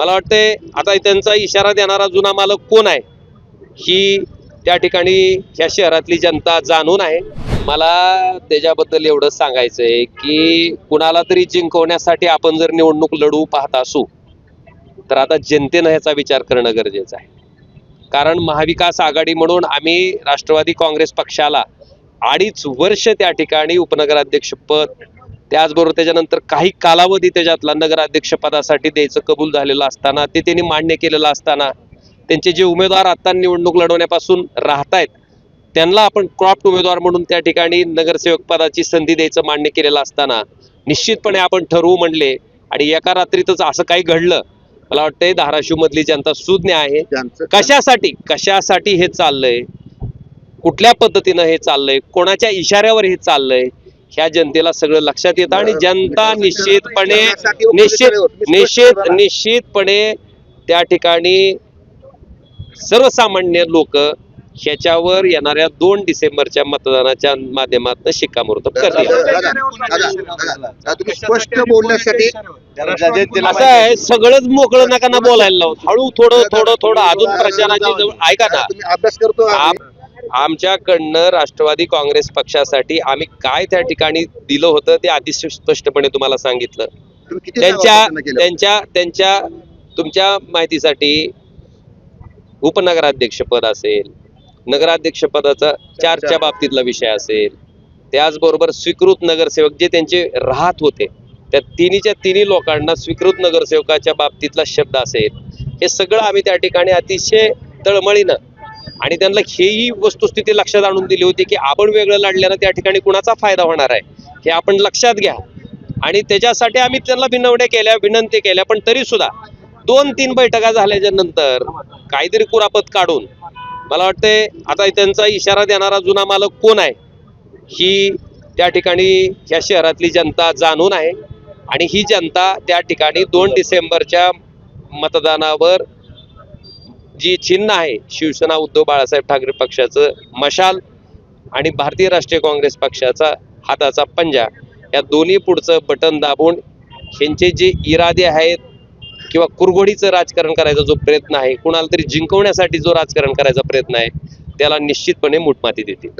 मला वाटतंय आता त्यांचा इशारा देणारा जुना मालक कोण आहे? ही त्या ठिकाणी ह्या शहरातली जनता जाणून आहे. मला त्याच्याबद्दल एवढं सांगायचं आहे की कुणाला तरी जिंकवण्यासाठी आपण जर निवडणूक लढवू पाहत असू तर आता जनतेनं ह्याचा विचार करणं गरजेचं आहे. कारण महाविकास आघाडी म्हणून आम्ही राष्ट्रवादी काँग्रेस पक्षाला अडीच वर्ष त्या ठिकाणी उपनगराध्यक्षपद त्याचबरोबर त्याच्यानंतर काही कालावधी त्याच्यातला नगराध्यक्षपदासाठी द्यायचं कबूल झालेलं असताना ते त्यांनी मान्य केलेलं असताना त्यांचे जे उमेदवार आता निवडणूक लढवण्यापासून राहतायत त्यांना आपण क्रॉप्ट उमेदवार म्हणून त्या ठिकाणी नगरसेवक पदाची संधी द्यायचं मान्य केलेलं असताना निश्चितपणे आपण ठरवू म्हणले आणि एका रात्रीतच असं काही घडलं मला वाटतंय धाराशिव मधली जनता सुज्ञ आहे. कशासाठी? कशासाठी हे चाललंय? कुठल्या पद्धतीनं हे चाललंय? कोणाच्या इशाऱ्यावर हे चाललंय? ह्या जनतेला सगळं लक्षात येतं आणि जनता निश्चितपणे निश्चित निश्चित निश्चितपणे त्या ठिकाणी सर्वसामान्य लोक ह्याच्यावर येणाऱ्या दोन डिसेंबरच्या मतदानाच्या माध्यमातून शिक्कामोर्तब करतील. स्पष्ट बोलण्यासाठी असं आहे सगळंच मोकळं नका ना बोलायला लावत हळू थोडं थोडं थोडं अजून प्रचाराची जवळ ऐका ना. तुम्ही अभ्यास करतो. आमच्याकडनं राष्ट्रवादी काँग्रेस पक्षासाठी आम्ही काय त्या ठिकाणी दिलं होतं ते अतिशय स्पष्टपणे तुम्हाला सांगितलं त्यांच्या? त्यांच्या त्यांच्या तुमच्या माहितीसाठी उपनगराध्यक्ष पद असेल नगराध्यक्ष पदाचा चारच्या बाबतीतला विषय असेल त्याचबरोबर स्वीकृत नगरसेवक जे त्यांचे राहत होते त्या तिन्हीच्या तिन्ही लोकांना स्वीकृत नगरसेवकाच्या बाबतीतला शब्द असेल हे सगळं आम्ही त्या ठिकाणी अतिशय तळमळीनं आणि त्यांना हेही वस्तुस्थिती लक्षात आणून दिली होती की आपण वेगळं लढल्यानं त्या ठिकाणी कुणाचा फायदा होणार आहे हे आपण लक्षात घ्या. आणि त्याच्यासाठी आम्ही त्यांना भिनवण्या केल्या विनंती केल्या पण तरी सुद्धा दोन तीन बैठका झाल्याच्यानंतर काहीतरी कुरापत काढून मला वाटतंय आता त्यांचा इशारा देणारा जुना मालक कोण आहे ही त्या ठिकाणी ह्या शहरातली जनता जाणून आहे. आणि ही जनता त्या ठिकाणी दोन डिसेंबरच्या मतदानावर जी चिन्ह आहे शिवसेना उद्धव बाळासाहेब ठाकरे पक्षाचं मशाल आणि भारतीय राष्ट्रीय काँग्रेस पक्षाचा हाताचा पंजा या दोन्ही पुढचं बटन दाबून ह्यांचे जे इरादे आहेत किंवा कुरघोडीचं राजकारण करायचा जो प्रयत्न आहे कुणाला तरी जिंकवण्यासाठी जो राजकारण करायचा प्रयत्न आहे त्याला निश्चितपणे मुठमाती देतील.